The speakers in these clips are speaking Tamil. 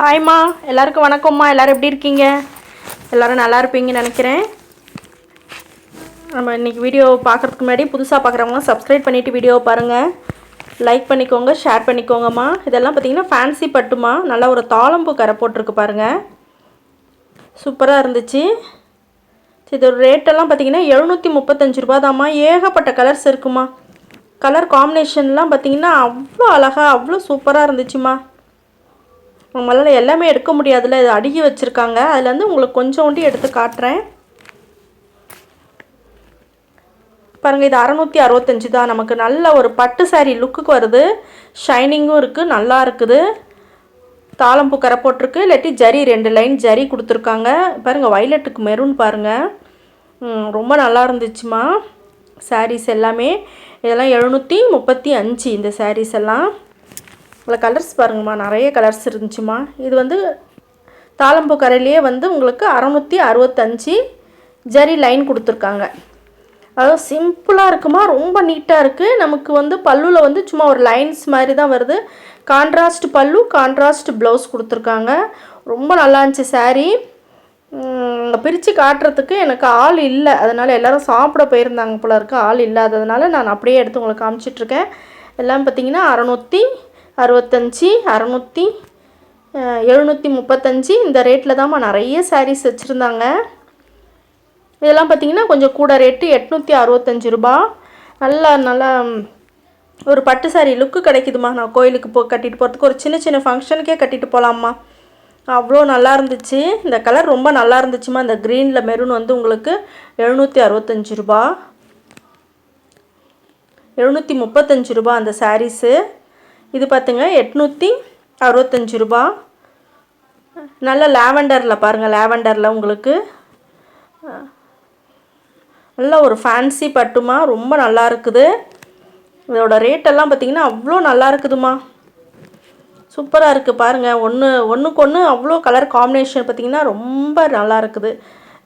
ஹாய்மா எல்லாருக்கும் வணக்கம்மா எல்லோரும் எப்படி இருக்கீங்க? எல்லோரும் நல்லா இருப்பீங்கன்னு நினைக்கிறேன். நம்ம இன்றைக்கி வீடியோ பார்க்குறதுக்கு முன்னாடி புதுசாக பார்க்குறவங்க சப்ஸ்கிரைப் பண்ணிவிட்டு வீடியோவை பாருங்கள் லைக் பண்ணிக்கோங்க ஷேர் பண்ணிக்கோங்கம்மா இதெல்லாம் பார்த்தீங்கன்னா ஃபேன்சி பட்டுமா நல்லா ஒரு தாளம்பூ கரை போட்டிருக்கு பாருங்கள் சூப்பராக இருந்துச்சு. சரி, இது ரேட்டெல்லாம் பார்த்தீங்கன்னா எழுநூற்றி முப்பத்தஞ்சு ரூபா தாம்மா ஏகப்பட்ட கலர்ஸ் இருக்குமா கலர் காம்பினேஷன்லாம் பார்த்தீங்கன்னா அவ்வளோ அழகாக அவ்வளோ சூப்பராக இருந்துச்சுமா நம்மளால் எல்லாமே எடுக்க முடியாதுல்ல இது அடுக்கி வச்சுருக்காங்க. அதுலேருந்து உங்களுக்கு கொஞ்சோண்டி எடுத்து காட்டுறேன். பாருங்கள் இது அறநூற்றி அறுபத்தஞ்சு தான். நமக்கு நல்ல ஒரு பட்டு சாரீ லுக்குக்கு வருது. ஷைனிங்கும் இருக்குது நல்லா இருக்குது. தாளம்பூ கரை போட்டிருக்கு. இல்லாட்டி ஜரி ரெண்டு லைன் ஜரி கொடுத்துருக்காங்க. பாருங்கள் வயலட்டுக்கு மெரூன் பாருங்கள் ரொம்ப நல்லா இருந்துச்சுமா. சாரீஸ் எல்லாமே. இதெல்லாம் எழுநூற்றி முப்பத்தி அஞ்சு இந்த சாரீஸ் எல்லாம். இதில் கலர்ஸ் பாருங்கம்மா. நிறைய கலர்ஸ் இருந்துச்சுமா இது வந்து தாளம்பூ கரையிலேயே வந்து உங்களுக்கு அறநூற்றி அறுபத்தஞ்சி ஜரி லைன் கொடுத்துருக்காங்க. அதாவது சிம்பிளாக இருக்குமா? ரொம்ப நீட்டாக இருக்குது நமக்கு வந்து பல்லுவில் வந்து சும்மா ஒரு லைன்ஸ் மாதிரி தான் வருது. கான்ட்ராஸ்ட் பல்லு கான்ட்ராஸ்ட் ப்ளவுஸ் கொடுத்துருக்காங்க. ரொம்ப நல்லா இருந்துச்சு saree. பிரித்து காட்டுறதுக்கு எனக்கு ஆள் இல்லை. அதனால் எல்லோரும் சாப்பிட போயிருந்தாங்க போல இருக்குது ஆள் இல்லாததுனால நான் அப்படியே எடுத்து உங்களுக்கு காமிச்சிட்ருக்கேன் எல்லாம் பார்த்தீங்கன்னா அறநூற்றி அறுபத்தஞ்சி அறநூற்றி எழுநூற்றி முப்பத்தஞ்சு. இந்த ரேட்டில் தான்மா நிறைய சாரீஸ் வச்சுருந்தாங்க. இதெல்லாம் பார்த்தீங்கன்னா கொஞ்சம் கூட ரேட்டு எட்நூற்றி அறுபத்தஞ்சு ரூபா. நல்லா நல்லா ஒரு பட்டு சாரீ லுக்கு கிடைக்குதுமா நான் கோயிலுக்கு போ கட்டிட்டு போகிறதுக்கு ஒரு சின்ன சின்ன ஃபங்க்ஷனுக்கே கட்டிட்டு போகலாம்மா அவ்வளோ நல்லா இருந்துச்சு. இந்த கலர் ரொம்ப நல்லா இருந்துச்சுமா இந்த க்ரீனில் மெரூன் வந்து உங்களுக்கு எழுநூற்றி அறுபத்தஞ்சு ரூபா. எழுநூற்றி முப்பத்தஞ்சு ரூபா அந்த சாரீஸு இது பார்த்துங்க எட்நூற்றி அறுபத்தஞ்சு ரூபா. நல்ல லாவெண்டரில் பாருங்கள் லாவெண்டரில் உங்களுக்கு. நல்ல ஒரு ஃபேன்சி பட்டுமா ரொம்ப நல்லா இருக்குது. இதோட ரேட்டெல்லாம் பார்த்திங்கன்னா அவ்வளோ நல்லா இருக்குதுமா. சூப்பராக இருக்குது பாருங்கள் ஒன்று ஒன்றுக்கு ஒன்று அவ்வளோ கலர் காம்பினேஷன் பார்த்திங்கன்னா ரொம்ப நல்லா இருக்குது.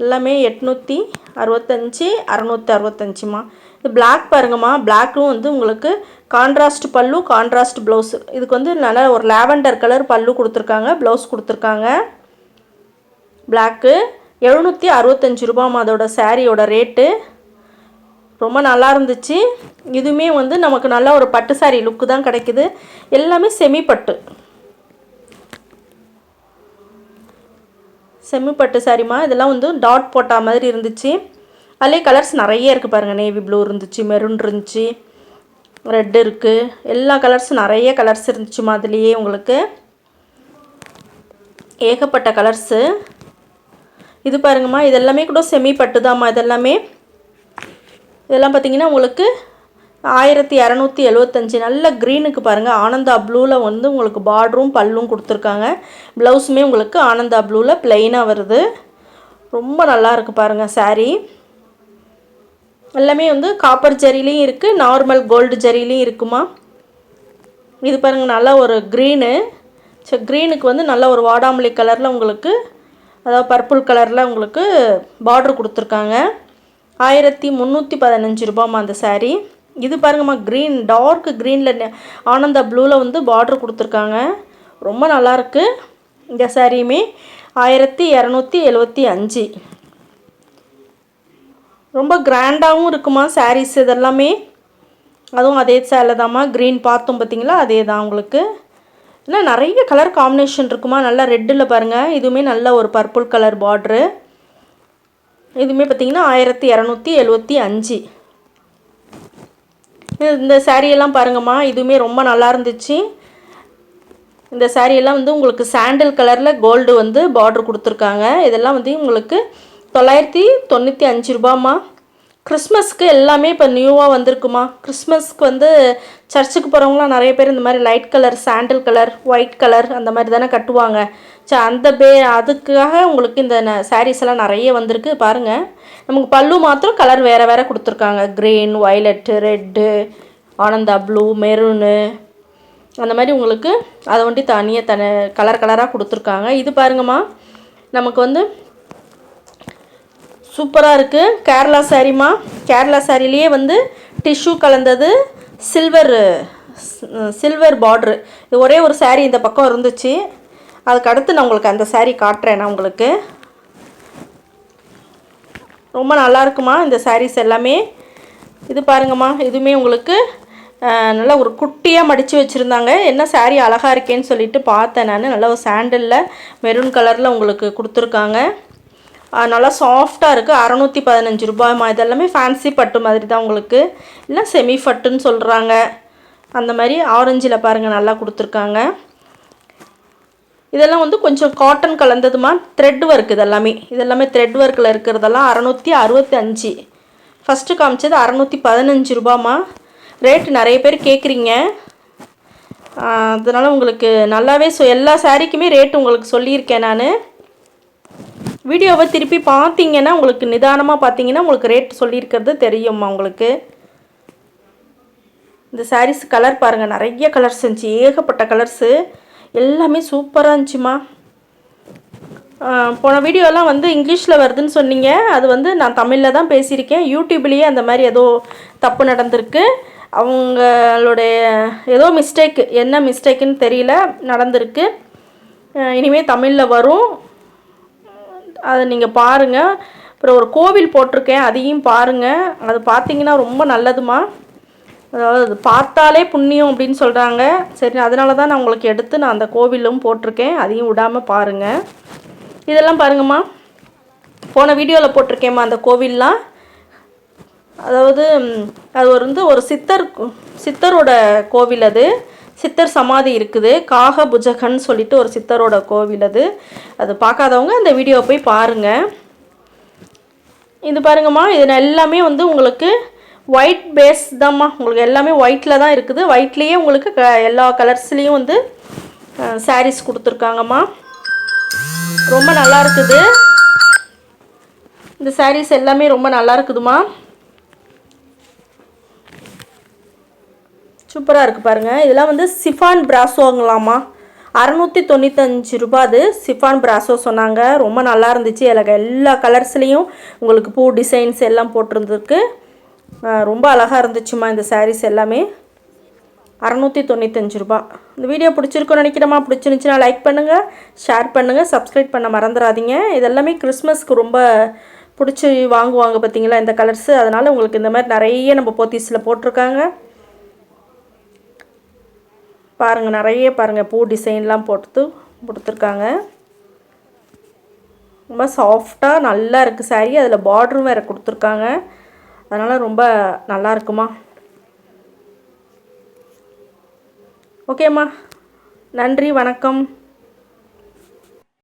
எல்லாமே எட்நூற்றி அறுபத்தஞ்சி அறநூற்றி அறுபத்தஞ்சிம்மா இது பிளாக் பாருங்கம்மா. பிளாக்கும் வந்து உங்களுக்கு கான்ட்ராஸ்ட் பல்லு கான்ட்ராஸ்ட் ப்ளவுஸ் இதுக்கு வந்து நல்லா ஒரு லாவெண்டர் கலர் பல்லு கொடுத்துருக்காங்க. ப்ளவுஸ் கொடுத்துருக்காங்க. பிளாக்கு எழுநூற்றி அறுபத்தஞ்சு ரூபாமா அதோட சாரியோட ரேட்டு ரொம்ப நல்லா இருந்துச்சு. இதுவுமே வந்து நமக்கு நல்ல ஒரு பட்டு சாரி லுக்கு தான் கிடைக்குது. எல்லாமே செமி பட்டு செமி பட்டு சாரிம்மா இதெல்லாம் வந்து டாட் போட்டா மாதிரி இருந்துச்சு. அதிலே கலர்ஸ் நிறைய இருக்குது பாருங்கள் நேவி ப்ளூ இருந்துச்சு மெரூன் இருந்துச்சு ரெட் இருக்குது எல்லா கலர்ஸும் நிறைய கலர்ஸ் இருந்துச்சு அதுலேயே உங்களுக்கு. ஏகப்பட்ட கலர்ஸு இது பாருங்கம்மா இதெல்லாமே கூட செமி பட்டுதாம்மா. இதெல்லாமே இதெல்லாம் பார்த்தீங்கன்னா உங்களுக்கு ஆயிரத்தி இரநூத்தி எழுவத்தஞ்சு. நல்ல க்ரீனுக்கு பாருங்கள் ஆனந்தா ப்ளூவில் வந்து உங்களுக்கு பார்டரும் பல்லும் கொடுத்துருக்காங்க. ப்ளவுஸுமே உங்களுக்கு ஆனந்தா ப்ளூவில் ப்ளெயினாக வருது. ரொம்ப நல்லா இருக்குது பாருங்கள் சாரீ எல்லாமே வந்து காப்பர் ஜரிலையும் இருக்குது நார்மல் கோல்டு ஜரிலையும் இருக்குமா? இது பாருங்கள் நல்லா ஒரு க்ரீனு ஸோ க்ரீனுக்கு வந்து நல்ல ஒரு வாடாமல்லி கலரில் உங்களுக்கு அதாவது பர்பிள் கலரில் உங்களுக்கு பார்டர் கொடுத்துருக்காங்க. ஆயிரத்தி முந்நூற்றி பதினஞ்சு ரூபாம்மா அந்த சாரீ இது பாருங்கம்மா க்ரீன் டார்க் க்ரீனில் ஆனந்தா ப்ளூவில் வந்து பார்டர் கொடுத்துருக்காங்க. ரொம்ப நல்லாயிருக்கு இந்த சாரியுமே ஆயிரத்தி இரநூத்தி எழுவத்தி அஞ்சு. ரொம்ப கிராண்டாகவும் இருக்குமா சாரீஸ் இதெல்லாமே? அதுவும் அதே சேலை தாம்மா க்ரீன் பார்த்தோம் பார்த்தீங்களா? அதே தான் உங்களுக்கு. இல்லை நிறைய கலர் காம்பினேஷன் இருக்குமா? நல்லா ரெட்டில் பாருங்கள் இதுவுமே நல்ல ஒரு பர்பிள் கலர் பார்ட்ரு இதுவுமே பார்த்தீங்கன்னா ஆயிரத்தி இரநூத்தி எழுபத்தி அஞ்சு. இந்த சாரியெல்லாம் பாருங்கம்மா இதுவுமே ரொம்ப நல்லா இருந்துச்சு. இந்த சாரியெல்லாம் எல்லாம் வந்து உங்களுக்கு சாண்டில் கலரில் கோல்டு வந்து பார்ட்ரு கொடுத்துருக்காங்க. இதெல்லாம் வந்து உங்களுக்கு தொள்ளாயிரத்தி தொண்ணூற்றி அஞ்சு ரூபாம்மா. கிறிஸ்மஸ்க்கு எல்லாமே இப்போ நியூவாக வந்திருக்குமா? கிறிஸ்மஸ்க்கு வந்து சர்ச்சுக்கு போகிறவங்களாம் நிறைய பேர் இந்த மாதிரி light colour sandal colour white colour அந்த மாதிரி தானே கட்டுவாங்க. ஸோ அந்த பே அதுக்காக உங்களுக்கு இந்த சாரீஸ் எல்லாம் நிறைய வந்திருக்கு. பாருங்கள் நமக்கு பல்லு மாத்திரம் கலர் வேறு வேறு கொடுத்துருக்காங்க. க்ரீன் வயலட்டு ரெட்டு ஆனந்தா ப்ளூ மெரூனு அந்த மாதிரி உங்களுக்கு அதை ஒண்டி தனியாக தனி கலர் கலராக கொடுத்துருக்காங்க. இது பாருங்கம்மா. நமக்கு வந்து சூப்பராக இருக்குது கேரளா சாரிம்மா. கேரளா சாரிலேயே வந்து டிஷ்யூ கலந்தது சில்வர் சில்வர் பார்ட்ரு இது ஒரே ஒரு saree இந்த பக்கம் இருந்துச்சு. அதுக்கு அடுத்து நான் உங்களுக்கு அந்த saree காட்டுறேன் நான் உங்களுக்கு. ரொம்ப நல்லா இருக்குமா இந்த சாரீஸ் எல்லாமே? இது பாருங்கம்மா இதுவுமே உங்களுக்கு நல்லா ஒரு குட்டியாக மடித்து வச்சுருந்தாங்க. என்ன சாரீ அழகாக இருக்கேன்னு சொல்லிட்டு பார்த்தேன் நான். நல்லா ஒரு சாண்டலில் மெரூன் கலரில் உங்களுக்கு கொடுத்துருக்காங்க. நல்லா சாஃப்டாக இருக்குது அறநூற்றி பதினஞ்சு ரூபாய்மா இதெல்லாமே ஃபேன்சி பட்டு மாதிரி தான் உங்களுக்கு. இல்லை செமி பட்டுன்னு சொல்கிறாங்க அந்த மாதிரி ஆரஞ்சில் பாருங்கள் நல்லா கொடுத்துருக்காங்க. இதெல்லாம் வந்து கொஞ்சம் காட்டன் கலந்ததுமா த்ரெட் ஒர்க் இதெல்லாமே. இதெல்லாமே த்ரெட் ஒர்க்கில் இருக்கிறதெல்லாம் அறநூற்றி அறுபத்தி அஞ்சு ஃபஸ்ட்டு காமிச்சது அறநூற்றி பதினஞ்சு ரூபாம்மா ரேட்டு நிறைய பேர் கேட்குறீங்க அதனால் உங்களுக்கு நல்லாவே சொ எல்லா சாரீக்குமே ரேட் உங்களுக்கு சொல்லியிருக்கேன் நான். வீடியோவை திருப்பி பார்த்தீங்கன்னா உங்களுக்கு நிதானமாக பார்த்தீங்கன்னா உங்களுக்கு ரேட் சொல்லியிருக்கிறது தெரியும்மா உங்களுக்கு. இந்த சாரீஸ் கலர் பாருங்கள் நிறைய கலர்ஸ் இருந்துச்சு. ஏகப்பட்ட கலர்ஸு எல்லாமே சூப்பராக இருந்துச்சுமா. போன வீடியோலாம் வந்து இங்கிலீஷில் வருதுன்னு சொன்னீங்க. அது வந்து நான் தமிழில் தான் பேசியிருக்கேன். யூடியூப்லேயே அந்த மாதிரி ஏதோ தப்பு நடந்திருக்கு. அவங்களுடைய ஏதோ மிஸ்டேக் என்ன மிஸ்டேக்குன்னு தெரியல நடந்திருக்கு. இனிமேல் தமிழில் வரும். அதை நீங்கள் பாருங்கள் அப்புறம் ஒரு கோவில் போட்டிருக்கேன் அதையும் பாருங்கள் அது பார்த்தீங்கன்னா ரொம்ப நல்லதுமா. அதாவது அது பார்த்தாலே புண்ணியம் அப்படின்னு சொல்கிறாங்க சரி அதனால தான் நான் உங்களுக்கு எடுத்து நான் அந்த கோவிலும் போட்டிருக்கேன். அதையும் விடாமல் பாருங்கள் இதெல்லாம் பாருங்கம்மா. போன வீடியோவில் போட்டிருக்கேம்மா அந்த கோவில்லாம். அதாவது அது வந்து ஒரு சித்தர் சித்தரோட கோவில் அது. சித்தர் சமாதி இருக்குது. காகபுஜகன் சொல்லிட்டு ஒரு சித்தரோட கோவில் அது. அது பார்க்காதவங்க அந்த வீடியோவை போய் பாருங்கள் இது பாருங்கம்மா இது எல்லாமே வந்து உங்களுக்கு ஒயிட் பேஸ் தான்மா உங்களுக்கு எல்லாமே ஒயிட்டில் தான் இருக்குது. ஒயிட்லேயே உங்களுக்கு க எல்லா கலர்ஸ்லேயும் வந்து சாரீஸ் கொடுத்துருக்காங்கம்மா. ரொம்ப நல்லா இருக்குது. இந்த சாரீஸ் எல்லாமே ரொம்ப நல்லா இருக்குதுமா சூப்பராக இருக்குது பாருங்கள் இதெல்லாம் வந்து சிஃபான் பிராசோங்களாமா அறநூற்றி தொண்ணூத்தஞ்சு ரூபா அது. சிஃபான் பிராசோ சொன்னாங்க. ரொம்ப நல்லா இருந்துச்சு. அதில் எல்லா கலர்ஸ்லேயும் உங்களுக்கு பூ டிசைன்ஸ் எல்லாம் போட்டிருந்துருக்கு. ரொம்ப அழகாக இருந்துச்சுமா இந்த சாரீஸ் எல்லாமே. அறநூற்றி தொண்ணூத்தஞ்சு ரூபா இந்த வீடியோ பிடிச்சிருக்குன்னு நினைக்கிறேம்மா. பிடிச்சிருந்துச்சுன்னா லைக் பண்ணுங்கள் ஷேர் பண்ணுங்கள் சப்ஸ்கிரைப் பண்ண மறந்துடாதீங்க. இதெல்லாமே கிறிஸ்மஸ்க்கு ரொம்ப பிடிச்சி வாங்குவாங்க பார்த்தீங்களா இந்த கலர்ஸு அதனால் உங்களுக்கு இந்த மாதிரி நிறைய நம்ம போத்தீஸில் போட்டிருக்காங்க. பாருங்கள் நிறைய பாருங்கள் பூ டிசைன்லாம் போட்டு கொடுத்துருக்காங்க ரொம்ப சாஃப்டாக நல்லா இருக்குது saree. அதில் பார்டரும் வேறு கொடுத்துருக்காங்க. அதனால் ரொம்ப நல்லா இருக்குமா? ஓகேம்மா நன்றி வணக்கம்.